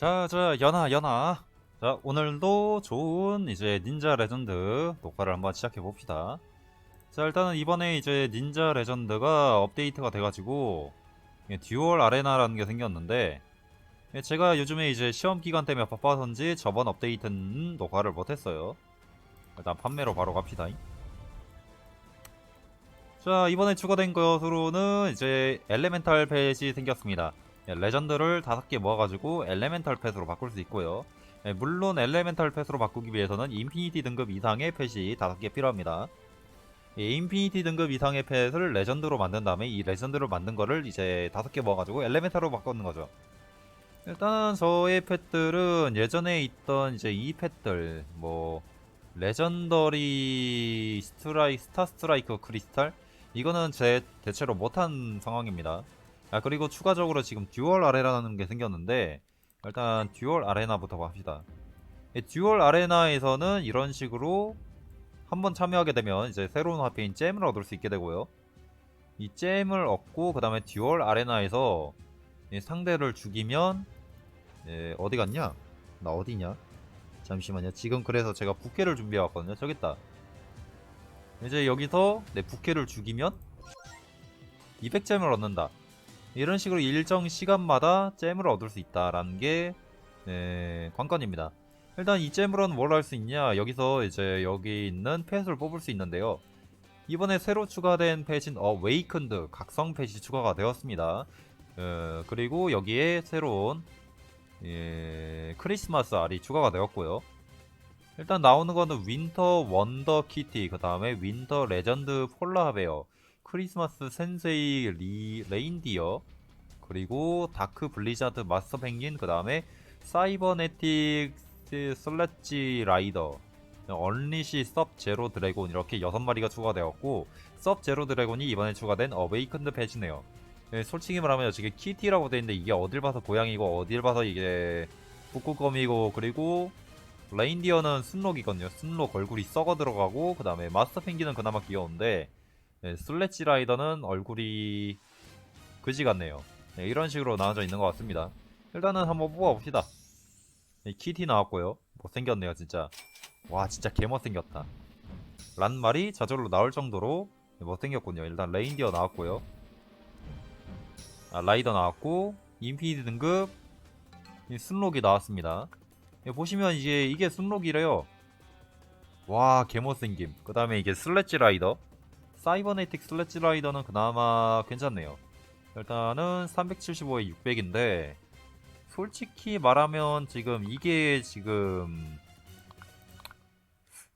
자, 자, 연아, 연아. 자, 오늘도 좋은 이제 닌자 레전드 녹화를 한번 시작해 봅시다. 자, 일단은 이번에 이제 닌자 레전드가 업데이트가 돼가지고 예, 듀얼 아레나라는 게 생겼는데 예, 제가 요즘에 이제 시험 기간 때문에 바빠서인지 저번 업데이트는 녹화를 못했어요. 일단 판매로 바로 갑시다. 자, 이번에 추가된 것으로는 이제 엘레멘탈 펫이 생겼습니다. 예, 레전드를 5개 모아가지고 엘레멘탈 펫으로 바꿀 수 있고요. 예, 물론 엘레멘탈 펫으로 바꾸기 위해서는 인피니티 등급 이상의 펫이 5개 필요합니다. 예, 인피니티 등급 이상의 펫을 레전드로 만든 다음에 이 레전드를 만든 거를 이제 5개 모아가지고 엘레멘탈로 바꾸는 거죠. 일단 저의 펫들은 예전에 있던 이제 이 펫들 뭐 레전더리 스트라이 스타 스트라이크 크리스탈 이거는 제 대체로 못한 상황입니다. 아 그리고 추가적으로 지금 듀얼 아레나라는 게 생겼는데 일단 듀얼 아레나부터 갑시다. 이 듀얼 아레나에서는 이런 식으로 한번 참여하게 되면 이제 새로운 화폐인 잼을 얻을 수 있게 되고요. 이 잼을 얻고 그 다음에 듀얼 아레나에서 이 상대를 죽이면 예, 어디 갔냐? 나 어디냐? 잠시만요. 지금 그래서 제가 부캐를 준비해 왔거든요. 저기 있다. 이제 여기서 내 부캐를 죽이면 200잼을 얻는다. 이런 식으로 일정 시간마다 잼을 얻을 수 있다라는 게 네, 관건입니다. 일단 이 잼으로는 뭘 할 수 있냐? 여기서 이제 여기 있는 펫을 뽑을 수 있는데요. 이번에 새로 추가된 펫인 어웨이큰드 각성 펫이 추가가 되었습니다. 어, 그리고 여기에 새로운 예, 크리스마스 알이 추가가 되었고요. 일단 나오는 거는 윈터 원더 키티, 그 다음에 윈터 레전드 폴라 베어, 크리스마스 센세이 리, 레인디어, 그리고 다크 블리자드 마스터 펭귄, 그 다음에 사이버네틱 슬래지 라이더, 얼리시 섭 제로 드래곤 이렇게 여섯 마리가 추가되었고 섭 제로 드래곤이 이번에 추가된 어웨이큰드 펫이네요. 네, 솔직히 말하면 지금 키티라고 돼 있는데 이게 어딜 봐서 고양이고 어딜 봐서 이게 북극곰이고 그리고 레인디어는 순록이거든요. 순록 얼굴이 썩어 들어가고 그 다음에 마스터 펭귄은 그나마 귀여운데 네, 슬래치 라이더는 얼굴이 그지 같네요. 네, 이런 식으로 나눠져 있는 것 같습니다. 일단은 한번 뽑아봅시다. 네, 키티 나왔고요. 못생겼네요 진짜. 와 진짜 개 못생겼다. 란 말이 저절로 나올 정도로 못생겼군요. 일단 레인디어 나왔고요. 아, 라이더 나왔고 인피니티 등급 이 순록이 나왔습니다. 여기 보시면 이제 이게 순록이래요. 와 개못생김. 그 다음에 이게 슬래지 라이더. 사이버네틱 슬래지 라이더는 그나마 괜찮네요. 일단은 375에 600인데 솔직히 말하면 지금 이게 지금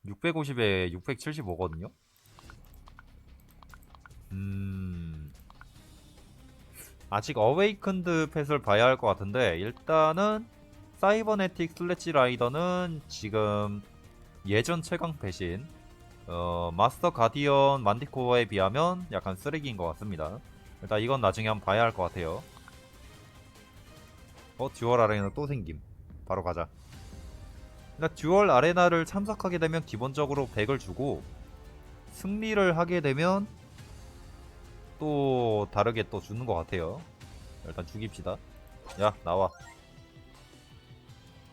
650에 675거든요. 음. 아직 어웨이큰드 펫을 봐야 할 것 같은데 일단은 사이버네틱 슬래치 라이더는 지금 예전 최강 펫인 어, 마스터 가디언 만디코어에 비하면 약간 쓰레기인 것 같습니다. 일단 이건 나중에 한번 봐야 할 것 같아요. 어 듀얼 아레나 또 생김. 바로 가자. 일단 듀얼 아레나를 참석하게 되면 기본적으로 100을 주고 승리를 하게 되면 또 다르게 또 주는 것 같아요. 일단 죽입시다. 야 나와.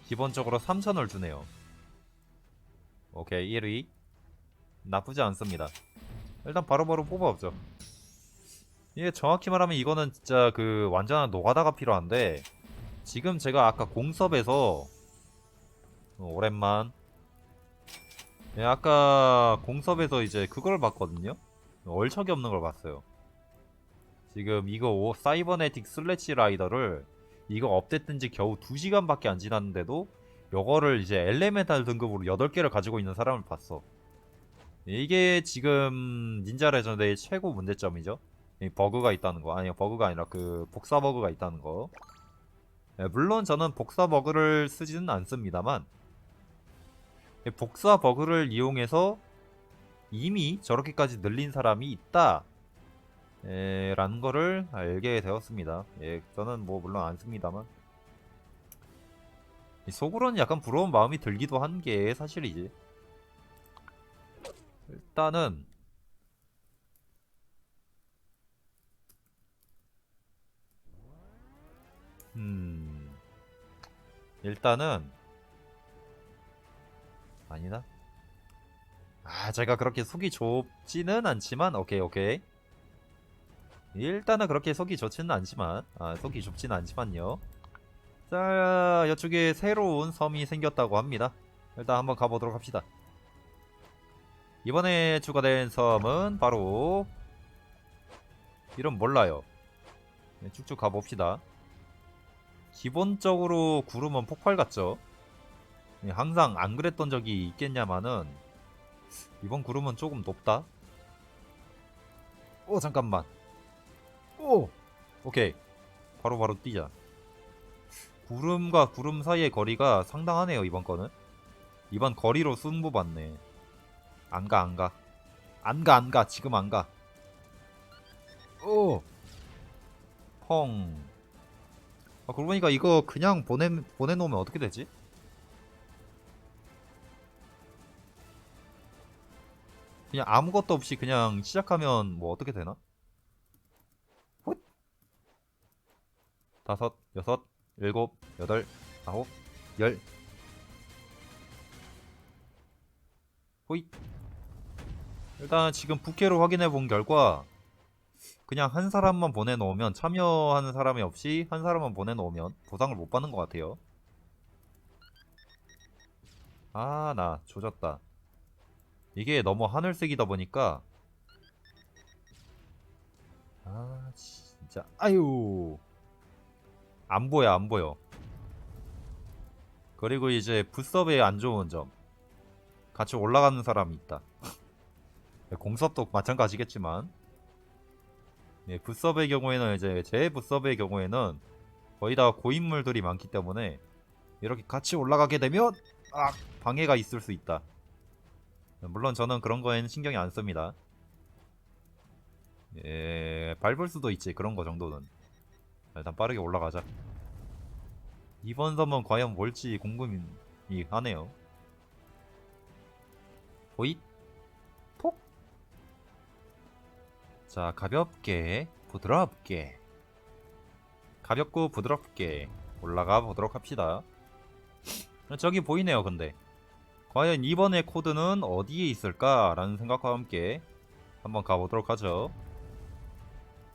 기본적으로 3천을 주네요. 오케이 1위 나쁘지 않습니다. 일단 바로바로 뽑아보죠. 이게 정확히 말하면 이거는 진짜 그 완전한 노가다가 필요한데 지금 제가 아까 공섭에서 어, 오랜만 예, 아까 공섭에서 이제 그걸 봤거든요. 얼척이 없는 걸 봤어요. 지금 이거 오- 사이버네틱 슬래치 라이더를 이거 업데이트된 지 겨우 2시간밖에 안 지났는데도 요거를 이제 엘레멘탈 등급으로 8개를 가지고 있는 사람을 봤어. 이게 지금 닌자 레전드의 최고 문제점이죠. 이 버그가 있다는 거. 아니요, 버그가 아니라 그 복사 버그가 있다는 거. 예, 물론 저는 복사 버그를 쓰지는 않습니다만 이 복사 버그를 이용해서 이미 저렇게까지 늘린 사람이 있다. 에, 라는 거를 알게 되었습니다. 예, 저는 뭐 물론 안 씁니다만 이 속으로는 약간 부러운 마음이 들기도 한 게 사실이지. 일단은 음 일단은 아니다. 아 제가 그렇게 속이 좁지는 않지만 오케이 오케이. 일단은 그렇게 속이 좋지는 않지만 아 속이 좁지는 않지만요. 자 이쪽에 새로운 섬이 생겼다고 합니다. 일단 한번 가보도록 합시다. 이번에 추가된 섬은 바로 이름 몰라요. 네, 쭉쭉 가봅시다. 기본적으로 구름은 폭발 같죠? 네, 항상 안 그랬던 적이 있겠냐마는 이번 구름은 조금 높다. 오 잠깐만. 오 오케이 바로 바로 뛰자. 구름과 구름 사이의 거리가 상당하네요 이번 거는. 이번 거리로 승부 받네. 안 가, 안 가. 안 가, 안 가. 지금 안 가. 오! 펑. 아, 그러고 보니까 이거 그냥 보내, 보내놓으면 어떻게 되지? 그냥 아무것도 없이 그냥 시작하면 뭐 어떻게 되나? 훗. 다섯, 여섯, 일곱, 여덟, 아홉, 열. 호잇. 일단 지금 부캐로 확인해 본 결과 그냥 한 사람만 보내놓으면 참여하는 사람이 없이 한 사람만 보내놓으면 보상을 못 받는 것 같아요. 아, 나 조졌다. 이게 너무 하늘색이다 보니까 아, 진짜 아유 안 보여, 안 보여. 그리고 이제 붓섭의 안 좋은 점 같이 올라가는 사람이 있다. 공섭도 마찬가지겠지만 네, 붓섭의 경우에는 이제 제 붓섭의 경우에는 거의 다 고인물들이 많기 때문에 이렇게 같이 올라가게 되면 아, 방해가 있을 수 있다. 물론 저는 그런 거에는 신경이 안 씁니다. 예, 밟을 수도 있지 그런 거 정도는. 일단 빠르게 올라가자. 이번 섬은 과연 뭘지 궁금이 하네요. 호잇 자 가볍게 부드럽게 가볍고 부드럽게 올라가 보도록 합시다. 저기 보이네요 근데 과연 이번의 코드는 어디에 있을까라는 생각과 함께 한번 가보도록 하죠.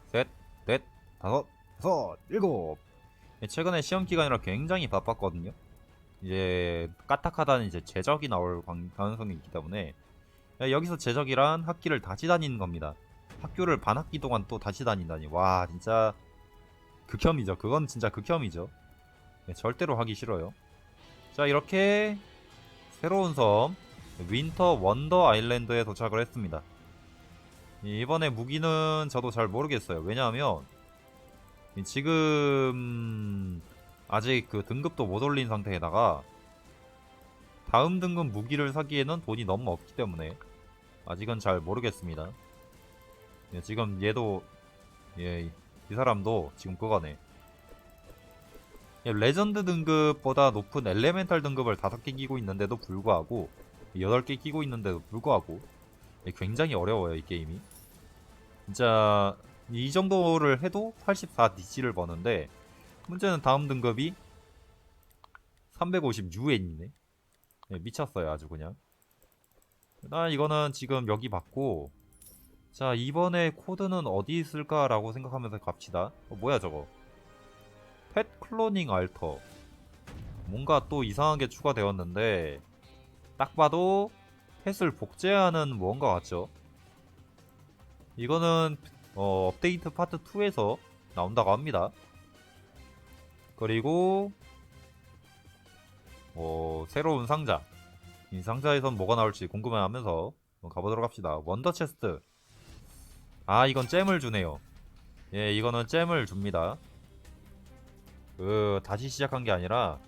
셋, 넷, 다섯, 여섯, 일곱. 최근에 시험 기간이라 굉장히 바빴거든요. 이제 까딱하다는 이제 제적이 나올 관- 가능성이 있기 때문에 여기서 제적이란 학기를 다시 다니는 겁니다. 학교를 반 학기 동안 또 다시 다닌다니 와 진짜 극혐이죠. 그건 진짜 극혐이죠. 네, 절대로 하기 싫어요. 자 이렇게 새로운 섬 윈터 원더 아일랜드에 도착을 했습니다. 이번에 무기는 저도 잘 모르겠어요. 왜냐하면 지금 아직 그 등급도 못 올린 상태에다가 다음 등급 무기를 사기에는 돈이 너무 없기 때문에 아직은 잘 모르겠습니다. 예, 지금 얘도 예, 이 사람도 지금 그거네. 예, 레전드 등급보다 높은 엘레멘탈 등급을 5개 끼고 있는데도 불구하고 8개 끼고 있는데도 불구하고 예, 굉장히 어려워요 이 게임이. 진짜 이 정도를 해도 84DC를 버는데 문제는 다음 등급이 350UN이네. 네, 미쳤어요, 아주 그냥. 나 이거는 지금 여기 받고, 자, 이번에 코드는 어디 있을까라고 생각하면서 갑시다. 어, 뭐야, 저거. 펫 클로닝 알터. 뭔가 또 이상한 게 추가되었는데, 딱 봐도 펫을 복제하는 무언가 같죠? 이거는, 어, 업데이트 파트 2에서 나온다고 합니다. 그리고 어, 새로운 상자 이 상자에선 뭐가 나올지 궁금해하면서 가보도록 합시다 원더 체스트 아 이건 잼을 주네요. 예 이거는 잼을 줍니다. 그 다시 시작한 게 아니라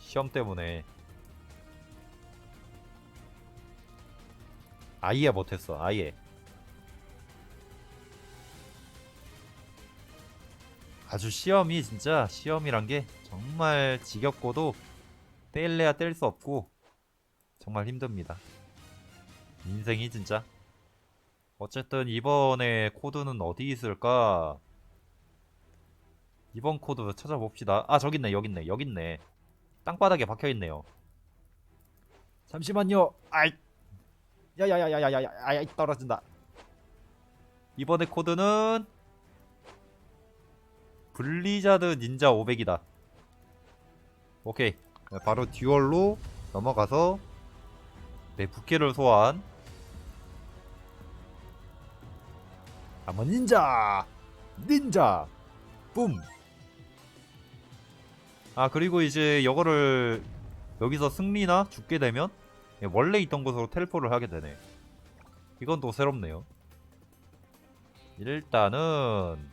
시험 때문에 아예 못했어 아예. 아주 시험이 진짜 시험이란 게 정말 지겹고도 뗄래야 뗄 수 없고 정말 힘듭니다. 인생이 진짜. 어쨌든 이번에 코드는 어디 있을까? 이번 코드 찾아봅시다. 아 저기 있네 여기 있네 여기 있네. 땅바닥에 박혀 있네요. 잠시만요. 아이. 야야야야야야야 아이 떨어진다. 이번의 코드는 블리자드 닌자 500이다. 오케이. 네, 바로 듀얼로 넘어가서 내 부캐를 소환. 한번 닌자! 닌자! 뿜! 아 그리고 이제 이거를 여기서 승리나 죽게 되면 예, 원래 있던 곳으로 텔포를 하게 되네. 이건 또 새롭네요. 일단은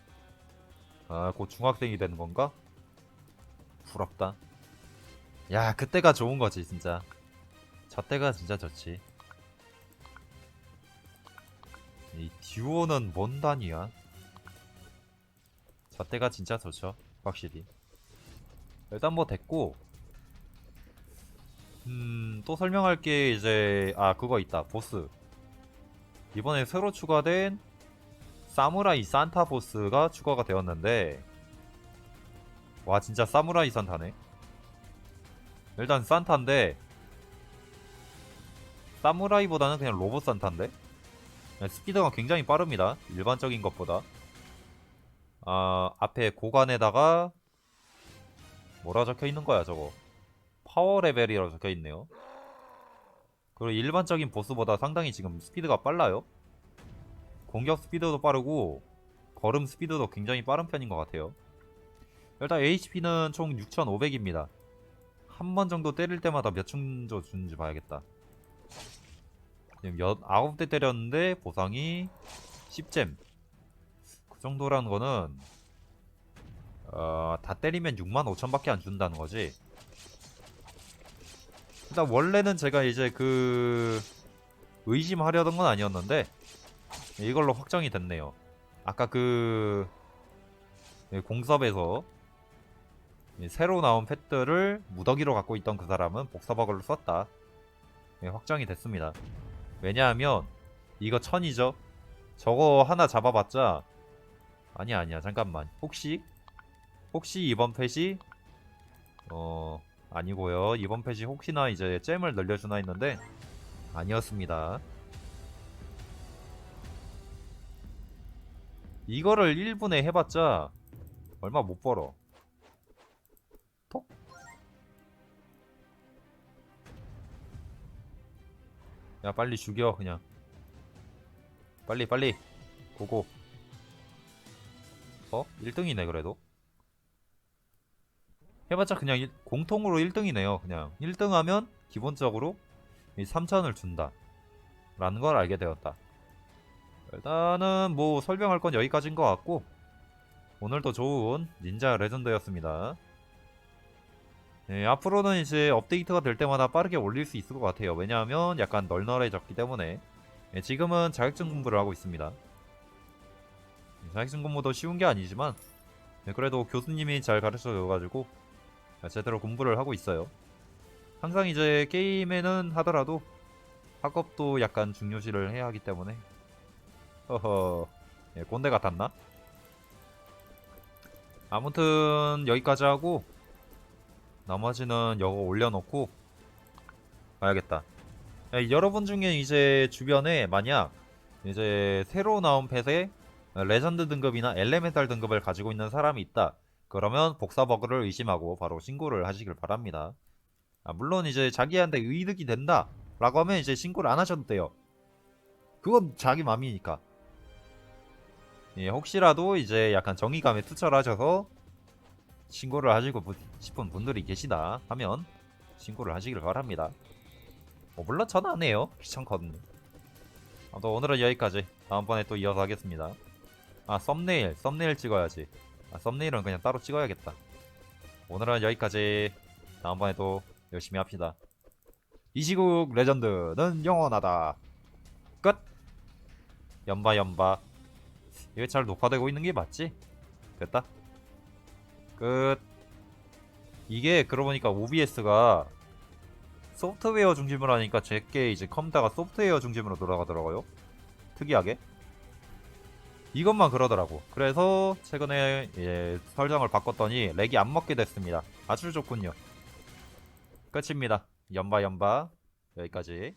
아, 곧 중학생이 되는 건가? 부럽다. 야, 그때가 좋은 거지, 진짜. 저 때가 진짜 좋지. 이 듀오는 뭔 단위야? 저 때가 진짜 좋죠, 확실히. 일단 뭐 됐고, 음, 또 설명할 게 이제 아 그거 있다, 보스. 이번에 새로 추가된 사무라이 산타 보스가 추가가 되었는데 와 진짜 사무라이 산타네 일단 산타인데 사무라이보다는 그냥 로봇 산타인데 네, 스피드가 굉장히 빠릅니다 일반적인 것보다 아 앞에 고관에다가 뭐라 적혀 있는 거야 저거 파워 레벨이라고 적혀 있네요 그리고 일반적인 보스보다 상당히 지금 스피드가 빨라요 공격 스피드도 빠르고 걸음 스피드도 굉장히 빠른 편인 것 같아요. 일단 HP는 총 6,500입니다. 한 번 정도 때릴 때마다 몇 충전 주는지 봐야겠다. 지금 9대 때렸는데 보상이 10잼. 그 정도라는 거는 어, 다 때리면 65,000밖에 안 준다는 거지. 일단 원래는 제가 이제 그 의심하려던 건 아니었는데 이걸로 확정이 됐네요. 아까 그 예, 공섭에서 예, 새로 나온 펫들을 무더기로 갖고 있던 그 사람은 복사버그를 썼다. 예, 확정이 됐습니다. 왜냐하면 이거 천이죠. 저거 하나 잡아봤자 아니야 아니야 잠깐만 혹시 혹시 이번 펫이 어 아니고요 이번 펫이 혹시나 이제 잼을 늘려주나 했는데 아니었습니다. 이거를 1분에 해봤자 얼마 못 벌어. 야 빨리 죽여 그냥. 빨리 빨리 고고. 어? 1등이네 그래도. 해봤자 그냥 일- 공통으로 1등이네요 그냥 1등 하면 기본적으로 이 3천을 준다 라는 걸 알게 되었다 일단은 뭐 설명할 건 여기까지인 것 같고 오늘도 좋은 닌자 레전드였습니다. 네, 앞으로는 이제 업데이트가 될 때마다 빠르게 올릴 수 있을 것 같아요. 왜냐하면 약간 널널해졌기 때문에 네, 지금은 자격증 공부를 하고 있습니다. 네, 자격증 공부도 쉬운 게 아니지만 네, 그래도 교수님이 잘 가르쳐줘가지고 제대로 공부를 하고 있어요. 항상 이제 게임에는 하더라도 학업도 약간 중요시를 해야 하기 때문에 허허 예, 꼰대 같았나? 아무튼 여기까지 하고 나머지는 이거 올려놓고 가야겠다. 예, 여러분 중에 이제 주변에 만약 이제 새로 나온 펫에 레전드 등급이나 엘레멘탈 등급을 가지고 있는 사람이 있다. 그러면 복사 버그를 의심하고 바로 신고를 하시길 바랍니다. 아, 물론 이제 자기한테 의득이 된다 라고 하면 이제 신고를 안 하셔도 돼요. 그건 자기 맘이니까. 예, 혹시라도 이제 약간 정의감에 투철하셔서 신고를 하시고 부- 싶은 분들이 계시다 하면 신고를 하시길 바랍니다. 뭐 물론 전 안 해요. 귀찮거든요. 아무튼 오늘은 여기까지. 다음번에 또 이어서 하겠습니다. 아 썸네일, 썸네일 찍어야지. 아 썸네일은 그냥 따로 찍어야겠다. 오늘은 여기까지. 다음번에 또 열심히 합시다. 이 시국 레전드는 영원하다. 끝. 연바 연바. 이게 잘 녹화되고 있는 게 맞지? 됐다. 끝. 이게 그러고 보니까 OBS가 소프트웨어 중심으로 하니까 제게 이제 컴퓨터가 소프트웨어 중심으로 돌아가더라고요. 특이하게. 이것만 그러더라고. 그래서 최근에 예, 설정을 바꿨더니 렉이 안 먹게 됐습니다. 아주 좋군요. 끝입니다. 연바 연바 여기까지.